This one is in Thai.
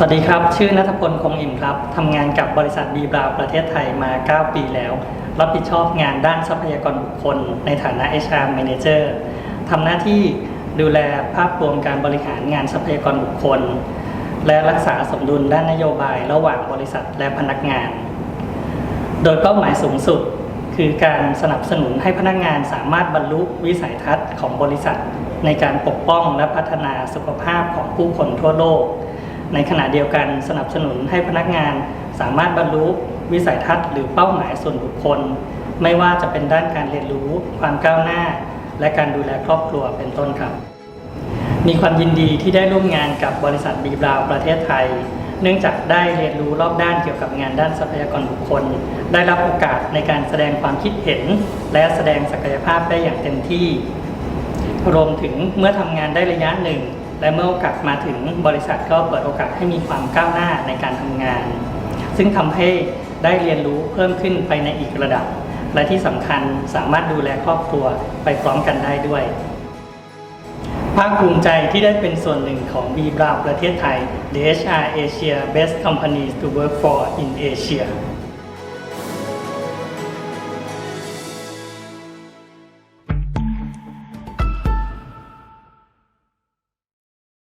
สวัสดีครับ ชื่อนัทพลคงอิ่มครับทำงานกับบริษัทบีบราวประเทศไทยมา 9 ปีแล้ว รับผิดชอบงานด้านทรัพยากรบุคคล ในฐานะ HR Manager ทำหน้าที่ดูแลภาพรวมการบริหารงานทรัพยากรบุคคล และรักษาสมดุลด้านนโยบายระหว่างบริษัทและพนักงาน โดยเป้าหมายสูงสุด คือการสนับสนุนให้พนักงานสามารถบรรลุวิสัยทัศน์ของบริษัท ในการปกป้องและพัฒนาสุขภาพของผู้คนทั่วโลก ในขณะเดียวกันสนับสนุนให้พนักงานสามารถบรรลุวิสัยทัศน์หรือเป้าหมายส่วนบุคคล ไม่ว่าจะเป็นด้านการเรียนรู้ ความก้าวหน้า และการดูแลครอบครัวเป็นต้นครับ มีความยินดีที่ได้ร่วมงานกับบริษัทบีบราวประเทศไทย เนื่องจากได้เรียนรู้รอบด้านเกี่ยวกับงานด้านทรัพยากรบุคคล ได้รับโอกาสในการแสดงความคิดเห็น และแสดงศักยภาพได้อย่างเต็มที่ รวมถึงเมื่อทำงานได้ระยะหนึ่ง และเมื่อโอกาสมาถึงบริษัทก็เปิดโอกาสให้มีความก้าวหน้าในการทำงาน ซึ่งทำให้ได้เรียนรู้เพิ่มขึ้นไปในอีกระดับ และที่สำคัญสามารถดูแลครอบครัวไปพร้อมกันได้ด้วย ภาคภูมิใจที่ได้เป็นส่วนหนึ่งของ B-Brow ประเทศไทย The HR Asia Best Companies to Work for in Asia